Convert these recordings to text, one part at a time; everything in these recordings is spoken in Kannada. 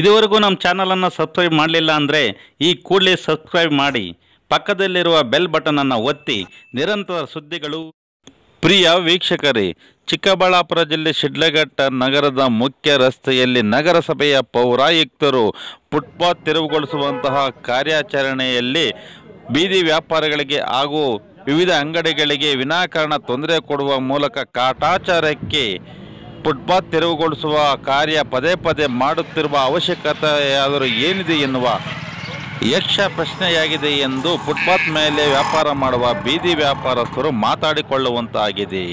ಇದುವರೆಗೂ ನಮ್ಮ ಚಾನಲನ್ನು ಸಬ್ಸ್ಕ್ರೈಬ್ ಮಾಡಲಿಲ್ಲ ಅಂದರೆ ಈ ಕೂಡಲೇ ಸಬ್ಸ್ಕ್ರೈಬ್ ಮಾಡಿ, ಪಕ್ಕದಲ್ಲಿರುವ ಬೆಲ್ ಬಟನನ್ನು ಒತ್ತಿ, ನಿರಂತರ ಸುದ್ದಿಗಳು. ಪ್ರಿಯ ವೀಕ್ಷಕರೇ, ಚಿಕ್ಕಬಳ್ಳಾಪುರ ಜಿಲ್ಲೆ ಶಿಡ್ಲಘಟ್ಟ ನಗರದ ಮುಖ್ಯ ರಸ್ತೆಯಲ್ಲಿ ನಗರಸಭೆಯ ಪೌರಾಯುಕ್ತರು ಫುಟ್ಪಾತ್ ತೆರವುಗೊಳಿಸುವಂತಹ ಕಾರ್ಯಾಚರಣೆಯಲ್ಲಿ ಬೀದಿ ವ್ಯಾಪಾರಿಗಳಿಗೆ ಹಾಗೂ ವಿವಿಧ ಅಂಗಡಿಗಳಿಗೆ ವಿನಾಕಾರಣ ತೊಂದರೆ ಕೊಡುವ ಮೂಲಕ ಕಾಟಾಚಾರಕ್ಕೆ ಫುಟ್ಪಾತ್ ತೆರವುಗೊಳಿಸುವ ಕಾರ್ಯ ಪದೇ ಪದೇ ಮಾಡುತ್ತಿರುವ ಅವಶ್ಯಕತೆಯಾದರೂ ಏನಿದೆ ಎನ್ನುವ ಯಕ್ಷ ಪ್ರಶ್ನೆಯಾಗಿದೆ ಎಂದು ಫುಟ್ಪಾತ್ ಮೇಲೆ ವ್ಯಾಪಾರ ಮಾಡುವ ಬೀದಿ ವ್ಯಾಪಾರಸ್ಥರು ಮಾತಾಡಿಕೊಳ್ಳುವಂತಾಗಿದೆ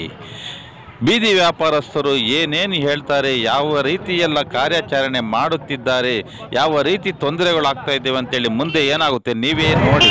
ಬೀದಿ ವ್ಯಾಪಾರಸ್ಥರು ಏನೇನು ಹೇಳ್ತಾರೆ ಯಾವ ರೀತಿಯೆಲ್ಲ ಕಾರ್ಯಾಚರಣೆ ಮಾಡುತ್ತಿದ್ದಾರೆ ಯಾವ ರೀತಿ ತೊಂದರೆಗಳಾಗ್ತಾ ಇದ್ದೇವೆ ಅಂತೇಳಿ ಮುಂದೆ ಏನಾಗುತ್ತೆ ನೀವೇ ನೋಡಿ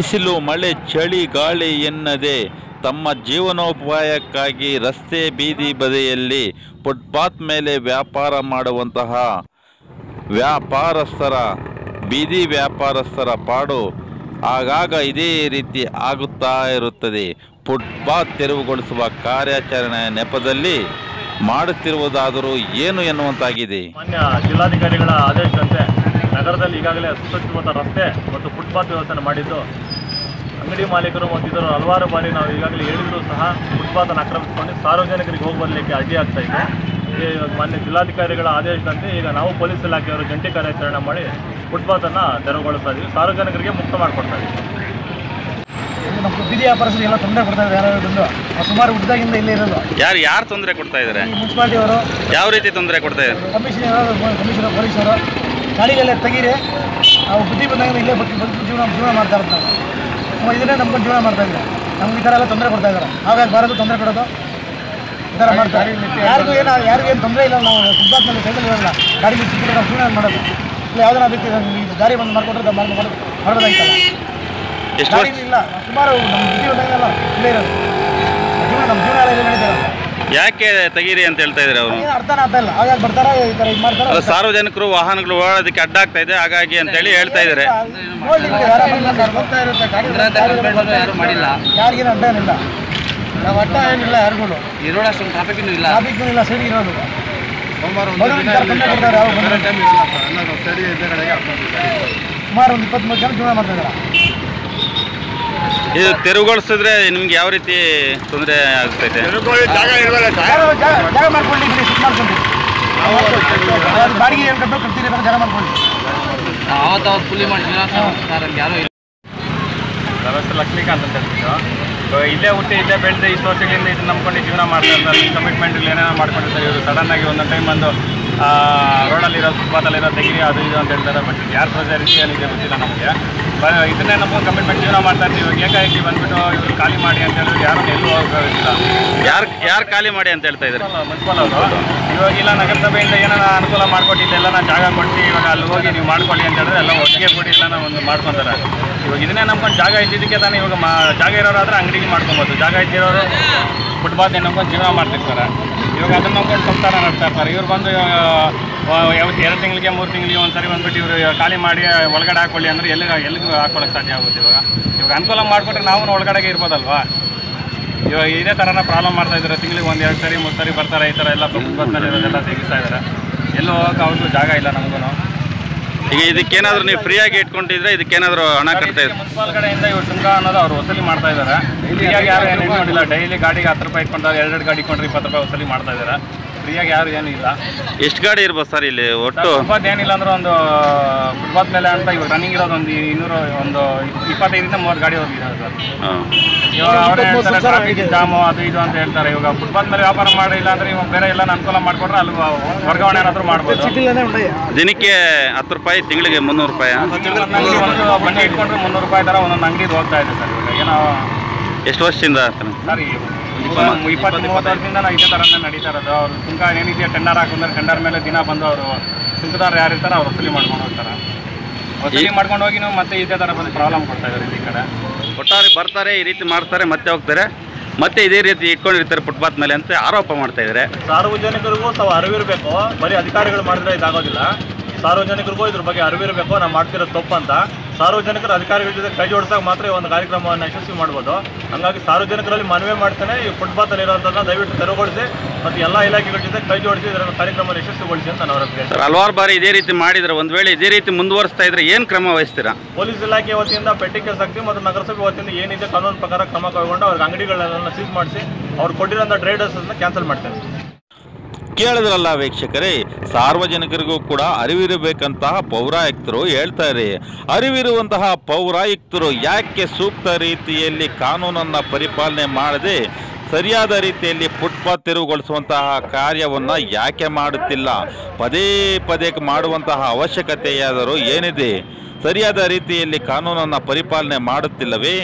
ಬಿಸಿಲು, ಮಳೆ, ಚಳಿ, ಗಾಳಿ ಎನ್ನದೆ ತಮ್ಮ ಜೀವನೋಪಾಯಕ್ಕಾಗಿ ರಸ್ತೆ ಬೀದಿ ಬದಿಯಲ್ಲಿ ಫುಟ್ಪಾತ್ ಮೇಲೆ ವ್ಯಾಪಾರ ಮಾಡುವಂತಹ ವ್ಯಾಪಾರಸ್ಥರ, ಬೀದಿ ವ್ಯಾಪಾರಸ್ಥರ ಪಾಡು ಆಗಾಗ ಇದೇ ರೀತಿ ಆಗುತ್ತಾ ಇರುತ್ತದೆ. ಫುಟ್ಪಾತ್ ತೆರವುಗೊಳಿಸುವ ಕಾರ್ಯಾಚರಣೆಯ ನೆಪದಲ್ಲಿ ಮಾಡುತ್ತಿರುವುದಾದರೂ ಏನು ಎನ್ನುವಂತಾಗಿದೆ? ಮಾನ್ಯ ಜಿಲ್ಲಾಧಿಕಾರಿಗಳ ಆದೇಶದಂತೆ ನಗರದಲ್ಲಿ ಈಗಾಗಲೇ ಸುಸಜ್ಜಿತವಾದ ರಸ್ತೆ ಮತ್ತು ಫುಟ್ಪಾತ್ ವ್ಯವಸ್ಥೆ ಮಾಡಿದ್ದು. ಅಂಗಡಿ ಮಾಲೀಕರು ಮತ್ತು ಇದರ ಹಲವಾರು ಬಾರಿ ನಾವು ಈಗಾಗಲೇ ಹೇಳಿದರೂ ಸಹ ಫುಟ್ಪಾತನ್ನು ಆಕ್ರಮಿಸಿಕೊಂಡು ಸಾರ್ವಜನಿಕರಿಗೆ ಹೋಗಿ ಬರಲಿಕ್ಕೆ ಅಡ್ಡಿ ಆಗ್ತಾ ಇದೆ. ಈ ಮಾನ್ಯ ಜಿಲ್ಲಾಧಿಕಾರಿಗಳ ಆದೇಶದಂತೆ ಈಗ ನಾವು ಪೊಲೀಸ್ ಇಲಾಖೆಯವರು ಜಂಟಿ ಕಾರ್ಯಾಚರಣೆ ಮಾಡಿ ಫುಟ್ಪಾತನ್ನು ತೆರವುಗೊಳಿಸ್ತಾ ಇದ್ದೀವಿ ಸಾರ್ವಜನಿಕರಿಗೆ ಮುಕ್ತ ಮಾಡಿಕೊಡ್ತಾ ಇದ್ದೀವಿ ನಮ್ಮ ಬೀದಿ ವ್ಯಾಪಾರಸ್ಥರು ಎಲ್ಲ ತೊಂದರೆ ಕೊಡ್ತಾ ಇದ್ದಾರೆ ಯಾರು ಸುಮಾರು ಹುಟ್ಟಿದಾಗಿಂದ ಇಲ್ಲೇ ಇರೋದು. ಯಾರು ಯಾರು ತೊಂದರೆ ಕೊಡ್ತಾ ಇದ್ದಾರೆ? ಮುನ್ಸಿಪಾಲಿಟಿ ಅವರು. ಯಾವ ರೀತಿ ತೊಂದರೆ ಕೊಡ್ತಾ ಇದ್ದಾರೆ? ಕಮಿಷನರ್ ಕಮಿಷನರ್ ಪೊಲೀಸರು. ಗಾಡಿಗೆಲ್ಲ ತೆಗೀರಿ. ನಾವು ಬುದ್ಧಿ ಬಂದಾಗ ಇಲ್ಲೇ ಬದುಕಿ ಬದುಕು ಜೀವನ ಜೀವನ ಮಾಡ್ತಾ ಇರ್ತಾರೆ ನಾವು. ಇದನ್ನೇ ನಮ್ಗೆ ಜೀವನ ಮಾಡ್ತಾ ಇದ್ದಾರೆ ನಮ್ಗೆ ಈ ಥರ ಎಲ್ಲ ತೊಂದರೆ ಕೊಡ್ತಾ ಇದ್ದಾರೆ. ನಾವ್ಯಾಗ ಬಾರದು ತೊಂದರೆ ಕೊಡೋದು. ಈ ಥರ ಮಾಡ್ತಾರೆ ಯಾರಿಗೂ ಏನು ಯಾರಿಗೂ ಏನು ತೊಂದರೆ ಇಲ್ಲ ನಾವು ಫುಟ್ಪಾತ್ ಮೇಲೆ ಸೈಕಲ್ ಇರೋಲ್ಲ ಗಾಡಿ ಸಿಕ್ಕಿದ್ರೆ ನಾವು ಜೀವನ ಮಾಡೋದು. ಇಲ್ಲ ಯಾವ್ದಾರ ವ್ಯಕ್ತಿ ದಾರಿ ಬಂದು ಮಾಡಿಕೊಟ್ರೆ ಮಾಡಿ ಎಷ್ಟು ಗಾಡಿ ಇಲ್ಲ. ಸುಮಾರು ನಮ್ಮ ಬುದ್ಧಿ ಬಂದಾಗೆಲ್ಲ ಇಲ್ಲೇ ಇರೋದು. ಜೀವನ ನಮ್ಮ ಜೀವನ ಎಲ್ಲ ಇಲ್ಲಿ ನಡೀತಾರೆ ಯಾಕೆ ತೆಗೀರಿ ಅಂತ ಹೇಳ್ತಾ ಇದ್ದಾರೆ ಅವರು? ಏನು ಅರ್ಥನೇ ಆಗ್ತಾ ಇಲ್ಲ. ಆಗಾಗ ಬರ್ತಾರೆ ಈ ಥರ ಇದು ಮಾಡ್ತಾರೆ? ಅದು ಸಾರ್ವಜನಿಕರು ವಾಹನಗಳು ಓಡೋದಕ್ಕೆ ಅಡ್ಡ ಆಗ್ತಾ ಇದೆ. ಹಾಗಾಗಿ ಅಂತೇಳಿ ಹೇಳ್ತಾ ಇದ್ದಾರೆ. ಯಾರೋ ಸರ್ ಬರ್ತಾ ಇರುತ್ತೆ ಗಾಡಿ. ಯಾರು ಮಾಡಿಲ್ಲ. ಯಾರಿಗೇನು ಅಡ್ಡ ಏನಿಲ್ಲ. ನಾವು ಅಡ್ಡ ಏನಿಲ್ಲ ಯಾರಿಗೂ. ಇರೋಣ ಅಷ್ಟೊಂದು ಟ್ರಾಫಿಕ್ ಇಲ್ಲ. ಟ್ರಾಫಿಕ್ ಇಲ್ಲ ಸೈಡ್ ಇರೋದು. ಕೊಡ್ತಾರೆ ಯಾವ ಸುಮಾರು ಒಂದು ಇಪ್ಪತ್ತ್ಮೂರು ಜನ ಜೀವನ ಮಾಡ್ತಾ ಇದ್ದಾರೆ ಇದು ತೆರವುಗೊಳಿಸಿದ್ರೆ ನಿಮ್ಗೆ ಯಾವ ರೀತಿ ತೊಂದರೆ ಆಗ್ತೈತೆ? ಹೆಸರು ಲಕ್ಷ್ಮೀಕಾಂತ್ ಅಂತ ಹೇಳ್ಬಿಟ್ಟು. ಇಲ್ಲೇ ಹುಟ್ಟಿ ಇಲ್ಲೇ ಬೆಳೆದು ಇಷ್ಟು ವರ್ಷಗಳಿಂದ ಇದನ್ನ ನಂಬ್ಕೊಂಡು ಜೀವನ ಮಾಡ್ತಾ ಇರ್ತಾರೆ ಕಮಿಟ್ಮೆಂಟ್ ಏನೇನೋ ಮಾಡ್ಕೊಂಡಿರ್ತಾರೆ. ಇವರು ಸಡನ್ ಆಗಿ ಒಂದೊಂದು ಟೈಮ್ ಬಂದು ರೋಡಲ್ಲಿರೋ ಫುಟ್ಪಾತಲ್ಲಿರೋ ತೆಗೀರಿ ಅದು ಇದು ಅಂತ ಹೇಳ್ತಾರೆ ಬಟ್ ಯಾರು ರೀತಿ ಏನಿದೆ ಗೊತ್ತಿಲ್ಲ ನಮಗೆ. ಬ ಇದನ್ನೇ ನಮ್ಮ ಕಮಿಟ್ಮೆಂಟ್ ಜೀವನ ಮಾಡ್ತಾ ಇರ್ತೀವಿ ಇವಾಗ ಏಕಾಏಕಿ ಬಂದ್ಬಿಟ್ಟು ಇವರು ಖಾಲಿ ಮಾಡಿ ಅಂತ ಹೇಳಿದ್ರೆ ಯಾರು ಎಲ್ಲೂ ಹೋಗೋದಿಲ್ಲ ಯಾರು ಯಾರು ಖಾಲಿ ಮಾಡಿ ಅಂತ ಹೇಳ್ತಾ ಇದ್ದಾರೆ? ಮುನ್ಸಿಪಲ್ ಅವರು. ಇವಾಗ ಇಲ್ಲ ನಗರಸಭೆಯಿಂದ ಏನಾರ ಅನುಕೂಲ ಮಾಡ್ಕೊಟ್ಟು ಎಲ್ಲ ನಾನು ಜಾಗ ಕೊಟ್ಟು ಇವಾಗ ಅಲ್ಲಿ ಹೋಗಿ ನೀವು ಮಾಡ್ಕೊಳ್ಳಿ ಅಂತ ಹೇಳಿದ್ರೆ ಎಲ್ಲ ಒಟ್ಟಿಗೆ ಇಲ್ಲ ಎಲ್ಲ ಒಂದು ಮಾಡ್ಕೊತಾರೆ. ಇವಾಗ ಇದನ್ನೇ ನಂಬ್ಕೊಂಡು ಜಾಗ ಇದ್ದಿದ್ದಕ್ಕೆ ತಾನೇ ಇವಾಗ ಮಾ ಜಾಗ ಇರೋರಾದ್ರೆ ಅಂಗಡಿಗೆ ಮಾಡ್ಕೊಬೋದು. ಜಾಗ ಇದ್ದಿರೋರು ಫುಟ್ಪಾತ್ ನಂಬ್ಕೊಂಡು ಜೀವನ ಮಾಡ್ತಿರ್ತಾರೆ. ಇವಾಗ ಅದನ್ನ ನಂಬ್ಕೊಂಡು ಸಂಸಾರ ನಡೆಸ್ತಾ ಇರ್ತಾರೆ. ಇವ್ರು ಬಂದು ಯಾವತ್ತು ಎರಡು ತಿಂಗಳಿಗೆ, ಮೂರು ತಿಂಗಳಿಗೆ ಒಂದು ಸರಿ ಬಂದ್ಬಿಟ್ಟು ಇವರು ಖಾಲಿ ಮಾಡಿ ಒಳಗಡೆ ಹಾಕೊಳ್ಳಿ ಅಂದ್ರೆ ಎಲ್ಲಿ ಎಲ್ಲಿಗೂ ಹಾಕೊಳ್ಳೋಕೆ ಸಾಧ್ಯ ಆಗುತ್ತೆ ಇವಾಗ? ಇವಾಗ ಅನುಕೂಲ ಮಾಡಿಕೊಟ್ರೆ ನಾವು ಒಳಗಡೆಗೆ ಇರ್ಬೋದಲ್ವಾ? ಇವಾಗ ಇದೇ ಥರನ ಪ್ರಾಬ್ಲಮ್ ಮಾಡ್ತಾ ಇದ್ದಾರೆ. ತಿಂಗಳಿಗೆ ಒಂದು ಎರಡು ಸರಿ, ಮೂರು ಸರಿ ಬರ್ತಾರೆ ಈ ಥರ ಎಲ್ಲ ಫುಟ್ಬಾಲ್ನಲ್ಲಿ ಇರೋದೆಲ್ಲ ತೆಗಿಸ್ತಾ ಇದ್ದಾರೆ. ಎಲ್ಲೂ ಹೋಗಕ್ಕೆ ಅವ್ರಿಗೂ ಜಾಗ ಇಲ್ಲ ನಮಗೂ ಈಗ ಇದಕ್ಕೇನಾದ್ರೂ ನೀವು ಫ್ರೀಯಾಗಿ ಇಟ್ಕೊಂಡಿದ್ರೆ ಇದಕ್ಕೇನಾದ್ರೂ ಹಣ ಕಟ್ತಾ ಇದ್ರೆ ಮುನ್ಸಿಪಾಲ್ ಕಡೆಯಿಂದ ಇವ್ರು ಅನ್ನೋದು ಅವ್ರು ವಸೂಲಿ ಮಾಡ್ತಾ ಇದ್ದಾರೆ ಫ್ರೀಯಾಗಿ ಯಾರು ಏನು ಇಟ್ಕೊಂಡಿಲ್ಲ ಡೈಲಿ ಗಾಡಿಗೆ ಹತ್ತು ರೂಪಾಯಿ ಇಟ್ಕೊಂಡಾಗ ಎರಡೆರಡು ಗಾಡಿ ಇಟ್ಕೊಂಡ್ರೆ ಇಪ್ಪತ್ತು ರೂಪಾಯಿ ವಸೂಲಿ ಮಾಡ್ತಾ ಇದ್ದಾರೆ ಫ್ರೀಯಾಗಿ ಯಾರು ಏನಿಲ್ಲ. ಇಲ್ಲ ಎಷ್ಟು ಗಾಡಿ ಇರ್ಬೋದು ಸರ್ ಇಲ್ಲಿ ಒಟ್ಟು? ಫುಟ್ಪಾತ್ ಏನಿಲ್ಲ ಅಂದ್ರೆ ಒಂದು ಫುಟ್ಪಾತ್ ಮೇಲೆ ಅಂತ ಇವಾಗ ರನ್ನಿಂಗ್ ಇರೋದು ಒಂದು ಇನ್ನೂರು ಒಂದು ಇಪ್ಪತ್ತೈದರಿಂದ ಮೂವತ್ತು ಗಾಡಿ ಹೋಗಿದ್ದಾರೆ ಸರ್. ಹಾಂ. ಇವಾಗ ಅವರೇ ಹೇಳ್ತಾರೆ ಟ್ರಾಫಿಕ್ ಜಾಮು ಅದು ಇದು ಅಂತ ಹೇಳ್ತಾರೆ. ಇವಾಗ ಫುಟ್ಪಾತ್ ಮೇಲೆ ವ್ಯಾಪಾರ ಮಾಡಿಲ್ಲ ಅಂದ್ರೆ ಇವಾಗ ಬೇರೆ ಎಲ್ಲ ಅನುಕೂಲ ಮಾಡಿಕೊಟ್ರೆ ಅಲ್ಲಿ ವರ್ಗಾವಣೆ ಏನಾದರೂ ಮಾಡ್ಬೋದು. ದಿನಕ್ಕೆ ಹತ್ತು ರೂಪಾಯಿ ತಿಂಗಳಿಗೆ ಮುನ್ನೂರು ರೂಪಾಯಿ ಅಂಗಡಿ ಒಂದು ಬಂಡಿ ಇಟ್ಕೊಂಡ್ರೆ ಮುನ್ನೂರು ರೂಪಾಯಿ ತರ ಒಂದೊಂದು ಅಂಗಡಿ ಹೋಗ್ತಾ ಇದೆ ಸರ್ ಇವಾಗ. ಏನೋ ಎಷ್ಟು ವರ್ಷದಿಂದ ಸರಿ ಸರ್ ಇಪ್ಪತ್ತು ಮೂವತ್ತು ವರ್ಷದಿಂದ ನಾವು ಇದೇ ಥರನೇ ನಡೀತಾ ಇರೋದು ಅವ್ರು ಸುಂಕ ಏನಿದೆಯಾ ಟೆಂಡರ್ ಹಾಕೊಂಡ್ರೆ ಟೆಂಡರ್ ಮೇಲೆ ದಿನ ಬಂದು ಅವರು ಸುಂಕದಾರ ಯಾರಿರ್ತಾರೆ ಅವ್ರು ವಸೂಲಿ ಮಾಡ್ಕೊಂಡು ಹೋಗ್ತಾರೆ ವಸೂಲಿ ಮಾಡ್ಕೊಂಡು ಹೋಗಿ ನಾವು ಮತ್ತೆ ಇದೇ ಥರ ಬಂದು ಪ್ರಾಬ್ಲಮ್ ಕೊಡ್ತಾ ಇದ್ದಾರೆ ಈ ಕಡೆ ಒಟ್ಟಾರೆ ಬರ್ತಾರೆ ಈ ರೀತಿ ಮಾಡ್ತಾರೆ ಮತ್ತೆ ಹೋಗ್ತಾರೆ ಮತ್ತೆ ಇದೇ ರೀತಿ ಇಟ್ಕೊಂಡಿರ್ತಾರೆ ಫುಟ್ಪಾತ್ ಮೇಲೆ ಅಂತ ಆರೋಪ ಮಾಡ್ತಾ ಇದ್ದಾರೆ ಸಾರ್ವಜನಿಕರಿಗೂ ಸಹ ಅರಿವಿರಬೇಕು ಬರೀ ಅಧಿಕಾರಿಗಳು ಮಾಡಿದ್ರೆ ಇದಾಗೋದಿಲ್ಲ ಸಾರ್ವಜನಿಕರಿಗೂ ಇದ್ರ ಬಗ್ಗೆ ಅರಿವಿರಬೇಕು ನಾವು ಮಾಡ್ತಿರೋದು ತಪ್ಪು ಅಂತ ಸಾರ್ವಜನಿಕರು ಅಧಿಕಾರಿಗಳ ಜೊತೆ ಕೈ ಜೋಡಿಸಾಗ ಮಾತ್ರ ಈ ಒಂದು ಕಾರ್ಯಕ್ರಮವನ್ನು ಯಶಸ್ವಿ ಮಾಡ್ಬೋದು. ಹಂಗಾಗಿ ಸಾರ್ವಜನಿಕರಲ್ಲಿ ಮನವಿ ಮಾಡ್ತಾನೆ ಈ ಫುಟ್ಪಾತಲ್ಲಿ ಇರೋದನ್ನ ದಯವಿಟ್ಟು ತೆರವುಗೊಳಿಸಿ ಮತ್ತು ಎಲ್ಲ ಇಲಾಖೆಗಳ ಜೊತೆ ಕೈ ಜೋಡಿಸಿ ಇದರ ಕಾರ್ಯಕ್ರಮ ಯಶಸ್ವಿಗೊಳಿಸಿ ಅಂತ ನಾನು ಸರ್ ಹಲವಾರು ಬಾರಿ ಇದೇ ರೀತಿ ಮಾಡಿದ್ರೆ. ಒಂದು ವೇಳೆ ಇದೇ ರೀತಿ ಮುಂದುವರಿಸ್ತಾ ಇದ್ರೆ ಏನು ಕ್ರಮ ವಹಿಸ್ತೀರಾ? ಪೊಲೀಸ್ ಇಲಾಖೆ ವತಿಯಿಂದ ಪೆಟ್ಟಿ ಕೇಸ್ ಹಾಕ್ತೀವಿ ಮತ್ತು ನಗರಸಭೆ ವತಿಯಿಂದ ಏನಿದೆ ಕಾನೂನು ಪ್ರಕಾರ ಕ್ರಮ ಕೈಗೊಂಡು ಅವ್ರಿಗೆ ಅಂಗಡಿಗಳೆಲ್ಲ ಸೀಸ್ ಮಾಡಿಸಿ ಅವ್ರು ಕೊಟ್ಟಿರೋಂಥ ಟ್ರೇಡರ್ಸನ್ನು ಕ್ಯಾನ್ಸಲ್ ಮಾಡ್ತಾರೆ ಕೇಳಿದ್ರಲ್ಲ ವೀಕ್ಷಕರೇ ಸಾರ್ವಜನಿಕರಿಗೂ ಕೂಡ ಅರಿವಿರಬೇಕಂತಹ ಪೌರಾಯುಕ್ತರು ಹೇಳ್ತಾರೆ ಅರಿವಿರುವಂತಹ ಪೌರಾಯುಕ್ತರು ಯಾಕೆ ಸೂಕ್ತ ರೀತಿಯಲ್ಲಿ ಕಾನೂನನ್ನು ಪರಿಪಾಲನೆ ಮಾಡದೆ ಸರಿಯಾದ ರೀತಿಯಲ್ಲಿ ಫುಟ್ಪಾತ್ ತೆರವುಗೊಳಿಸುವಂತಹ ಕಾರ್ಯವನ್ನು ಯಾಕೆ ಮಾಡುತ್ತಿಲ್ಲ? ಪದೇ ಪದೇ ಮಾಡುವಂತಹ ಅವಶ್ಯಕತೆಯಾದರೂ ಏನಿದೆ? ಸರಿಯಾದ ರೀತಿಯಲ್ಲಿ ಕಾನೂನನ್ನು ಪರಿಪಾಲನೆ ಮಾಡುತ್ತಿಲ್ಲವೇ?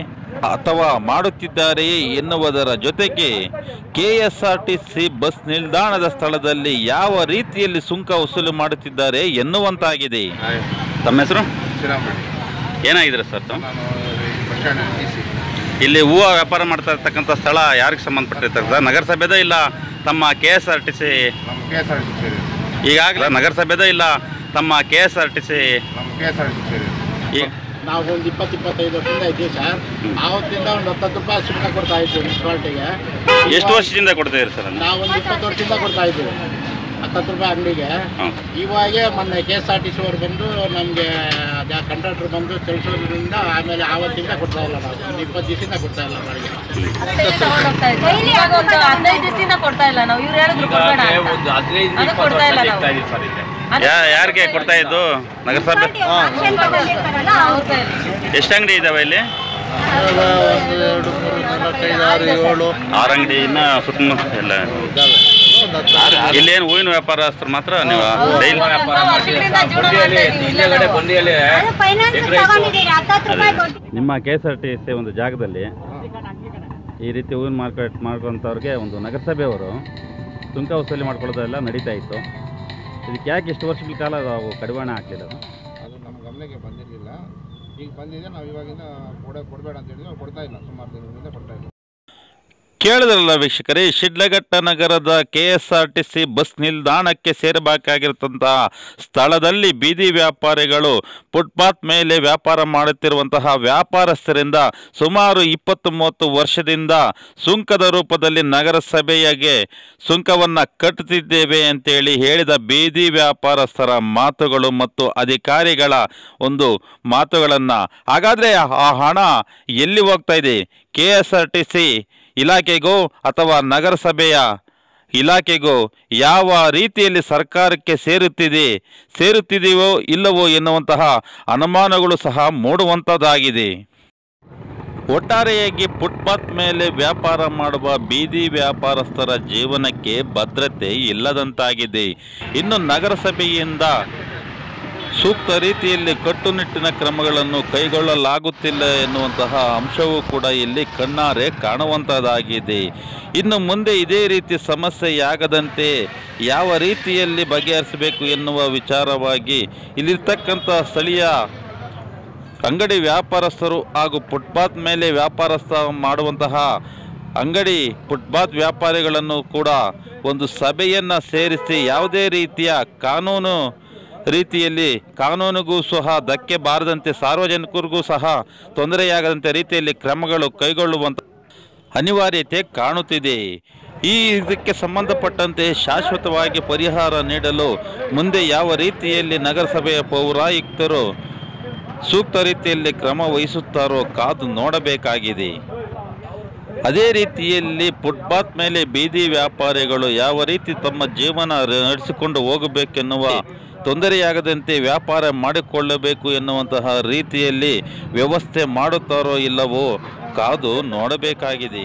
ಅಥವಾ ಮಾಡುತ್ತಿದ್ದಾರೆಯೇ ಎನ್ನುವುದರ ಜೊತೆಗೆ KSRTC S R T C bus ನಿಲ್ದಾಣದ ಸ್ಥಳದಲ್ಲಿ ಯಾವ ರೀತಿಯಲ್ಲಿ ಸುಂಕ ವಸೂಲು ಮಾಡುತ್ತಿದ್ದಾರೆ ಎನ್ನುವಂತಾಗಿದೆ. ತಮ್ಮ ಹೆಸರು? ಏನಾಗಿದ್ರೆ ಸರ್ ತಾವು? ಇಲ್ಲಿ ಹೂವು ವ್ಯಾಪಾರ ಮಾಡ್ತಾ ಇರ್ತಕ್ಕಂಥ ಸ್ಥಳ ಯಾರಿಗೆ ಸಂಬಂಧಪಟ್ಟಿರ್ತಾರೆ ಸರ್ ನಗರಸಭೆದ ಇಲ್ಲ ತಮ್ಮ K S R T C ನಮ್ಮ ಕೆ ಎಸ್ ಆರ್ ಟಿ ಸೇರಿ. ಈಗಾಗಲೇ ನಗರಸಭೆದ ಇಲ್ಲ ತಮ್ಮ K S R T C ನಮ್ಮ ಕೆ ಎಸ್ ಆರ್ ಟಿ ಸೇರಿ. ಈ ನಾವು ಒಂದು ಇಪ್ಪತ್ತು ಇಪ್ಪತ್ತೈದು ವರ್ಷದಿಂದ ಇದ್ದೀವಿ ಸರ್. ಆವತ್ತಿಂದ ಒಂದು ಹತ್ತತ್ತು ರೂಪಾಯಿ ಸುಮ್ಮನೆ ಕೊಡ್ತಾ ಇದ್ದೀವಿ ಮುನ್ಸಿಪಾಲ್ಟಿಗೆ ಎಷ್ಟು ವರ್ಷದಿಂದ ಕೊಡ್ತಾ ಇದ್ದೀವಿ ಸರ್? ನಾವು ಒಂದು ಇಪ್ಪತ್ತು ವರ್ಷದಿಂದ ಕೊಡ್ತಾ ಇದ್ದೀವಿ. ಹತ್ತತ್ತು ರೂಪಾಯಿ ಅಂಗಡಿಗೆ. ಇವಾಗ ಮೊನ್ನೆ K S R T C ಅವ್ರು ಬಂದು ನಮಗೆ ಕಂಡಕ್ಟ್ರ್ ಬಂದು ತಿಳಿಸೋದ್ರಿಂದ ಆಮೇಲೆ ಆವತ್ತಿಂದ ಕೊಡ್ತಾ ಇಲ್ಲ ನಾವು. ಒಂದು ಇಪ್ಪತ್ತು ದಿವಸದಿಂದ ಕೊಡ್ತಾ ಇಲ್ಲ ಹದಿನೈದು ದಿವಸದಿಂದ ಕೊಡ್ತಾ ಇಲ್ಲ ನಾವು. ಇವ್ರು ಹೇಳಿದ್ರು ಕೊಡ್ತಾ ಇಲ್ಲ. ಯಾರಿಗೆ ಕೊಡ್ತಾ ಇದ್ದು? ನಗರಸಭೆ ಎಷ್ಟು ಅಂಗಡಿ ಇದಾವೆ ಇಲ್ಲಿ? ಆರು ಅಂಗಡಿ ಇನ್ನ ಸುತ್ತಮುತ್ತ ಎಲ್ಲ. ಇಲ್ಲೇನು ಹೂವಿನ ವ್ಯಾಪಾರಸ್ಥರು ಮಾತ್ರ? ನೀವು ಡೈಲಿ. ನಿಮ್ಮ K S R T C ಒಂದು ಜಾಗದಲ್ಲಿ ಈ ರೀತಿ ಹೂವಿನ ಮಾರ್ಕೆಟ್ ಮಾಡ್ಕೊಂಥವ್ರಿಗೆ ಒಂದು ನಗರಸಭೆಯವರು ಸುಂಕ ವಸೂಲಿ ಮಾಡ್ಕೊಳ್ಳೋದೆಲ್ಲ ನಡೀತಾ ಇತ್ತು. ಇದಕ್ಕೆ ಯಾಕೆ ಇಷ್ಟು ವರ್ಷಗಳ ಕಾಲ ನಾವು ಕಡಿವಾಣ ಹಾಕಲಿಲ್ಲ ಅದು ನಮ್ಮ ಗಮನಕ್ಕೆ ಬಂದಿರಲಿಲ್ಲ. ಈಗ ಬಂದಿದೆ, ನಾವು ಇವಾಗಿಂದ ಕೊಡ, ಕೊಡಬೇಡ ಅಂತ ಹೇಳಿದ್ರೆ ಕೊಡ್ತಾ ಇಲ್ಲ, ಸುಮಾರು ದಿನಗಳಿಂದ ಕೊಡ್ತಾ ಇಲ್ಲ. ಕೇಳಿದ್ರಲ್ಲ ವೀಕ್ಷಕರೇ ಶಿಡ್ಲಘಟ್ಟ ನಗರದ K S R T C bus ನಿಲ್ದಾಣಕ್ಕೆ ಸೇರಬೇಕಾಗಿರತಂತಹ ಸ್ಥಳದಲ್ಲಿ ಬೀದಿ ವ್ಯಾಪಾರಿಗಳು ಫುಟ್ಪಾತ್ ಮೇಲೆ ವ್ಯಾಪಾರ ಮಾಡುತ್ತಿರುವಂತಹ ವ್ಯಾಪಾರಸ್ಥರಿಂದ ಸುಮಾರು ಇಪ್ಪತ್ತು ಮೂವತ್ತು ವರ್ಷದಿಂದ ಸುಂಕದ ರೂಪದಲ್ಲಿ ನಗರಸಭೆಯಗೆ ಸುಂಕವನ್ನು ಕಟ್ಟುತ್ತಿದ್ದೇವೆ ಅಂತೇಳಿ ಹೇಳಿದ ಬೀದಿ ವ್ಯಾಪಾರಸ್ಥರ ಮಾತುಗಳು ಮತ್ತು ಅಧಿಕಾರಿಗಳ ಒಂದು ಮಾತುಗಳನ್ನು. ಹಾಗಾದರೆ ಆ ಹಣ ಎಲ್ಲಿ ಹೋಗ್ತಾ ಇದೆ? K S R T C ಇಲಾಖೆಗೋ ಅಥವಾ ನಗರಸಭೆಯ ಇಲಾಖೆಗೋ ಯಾವ ರೀತಿಯಲ್ಲಿ ಸರ್ಕಾರಕ್ಕೆ ಸೇರುತ್ತಿದೆ, ಸೇರುತ್ತಿದೆಯೋ ಇಲ್ಲವೋ ಎನ್ನುವಂತಹ ಅನುಮಾನಗಳು ಸಹ ಮೂಡುವಂಥದ್ದಾಗಿದೆ ಒಟ್ಟಾರೆಯಾಗಿ ಫುಟ್ಪಾತ್ ಮೇಲೆ ವ್ಯಾಪಾರ ಮಾಡುವ ಬೀದಿ ವ್ಯಾಪಾರಸ್ಥರ ಜೀವನಕ್ಕೆ ಭದ್ರತೆ ಇಲ್ಲದಂತಾಗಿದೆ. ಇನ್ನು ನಗರಸಭೆಯಿಂದ ಸೂಕ್ತ ರೀತಿಯಲ್ಲಿ ಕಟ್ಟುನಿಟ್ಟಿನ ಕ್ರಮಗಳನ್ನು ಕೈಗೊಳ್ಳಲಾಗುತ್ತಿಲ್ಲ ಎನ್ನುವಂತಹ ಅಂಶವೂ ಕೂಡ ಇಲ್ಲಿ ಕಣ್ಣಾರೆ ಕಾಣುವಂಥದ್ದಾಗಿದೆ ಇನ್ನು ಮುಂದೆ ಇದೇ ರೀತಿ ಸಮಸ್ಯೆಯಾಗದಂತೆ ಯಾವ ರೀತಿಯಲ್ಲಿ ಬಗೆಹರಿಸಬೇಕು ಎನ್ನುವ ವಿಚಾರವಾಗಿ ಇಲ್ಲಿರ್ತಕ್ಕಂಥ ಸ್ಥಳೀಯ ಅಂಗಡಿ ವ್ಯಾಪಾರಸ್ಥರು ಹಾಗೂ ಫುಟ್ಪಾತ್ ಮೇಲೆ ವ್ಯಾಪಾರಸ್ಥ ಮಾಡುವಂತಹ ಅಂಗಡಿ, ಫುಟ್ಪಾತ್ ವ್ಯಾಪಾರಿಗಳನ್ನು ಕೂಡ ಒಂದು ಸಭೆಯನ್ನು ಸೇರಿಸಿ ಯಾವುದೇ ರೀತಿಯ ಕಾನೂನು ರೀತಿಯಲ್ಲಿ ಕಾನೂನಿಗೂ ಸಹ ಧಕ್ಕೆ ಬಾರದಂತೆ ಸಾರ್ವಜನಿಕರಿಗೂ ಸಹ ತೊಂದರೆಯಾಗದಂತೆ ರೀತಿಯಲ್ಲಿ ಕ್ರಮಗಳು ಕೈಗೊಳ್ಳುವಂತ ಅನಿವಾರ್ಯತೆ ಕಾಣುತ್ತಿದೆ. ಈ ಇದಕ್ಕೆ ಸಂಬಂಧಪಟ್ಟಂತೆ ಶಾಶ್ವತವಾಗಿ ಪರಿಹಾರ ನೀಡಲು ಮುಂದೆ ಯಾವ ರೀತಿಯಲ್ಲಿ ನಗರಸಭೆಯ ಪೌರಾಯುಕ್ತರು ಸೂಕ್ತ ರೀತಿಯಲ್ಲಿ ಕ್ರಮ ವಹಿಸುತ್ತಾರೋ ಕಾದು ನೋಡಬೇಕಾಗಿದೆ. ಅದೇ ರೀತಿಯಲ್ಲಿ ಫುಟ್ಪಾತ್ ಮೇಲೆ ಬೀದಿ ವ್ಯಾಪಾರಿಗಳು ಯಾವ ರೀತಿ ತಮ್ಮ ಜೀವನ ನಡೆಸಿಕೊಂಡು ಹೋಗಬೇಕೆನ್ನುವ ತೊಂದರೆಯಾಗದಂತೆ ವ್ಯಾಪಾರ ಮಾಡಿಕೊಳ್ಳಬೇಕು ಎನ್ನುವಂತಹ ರೀತಿಯಲ್ಲಿ ವ್ಯವಸ್ಥೆ ಮಾಡುತ್ತಾರೋ ಇಲ್ಲವೋ ಕಾದು ನೋಡಬೇಕಾಗಿದೆ.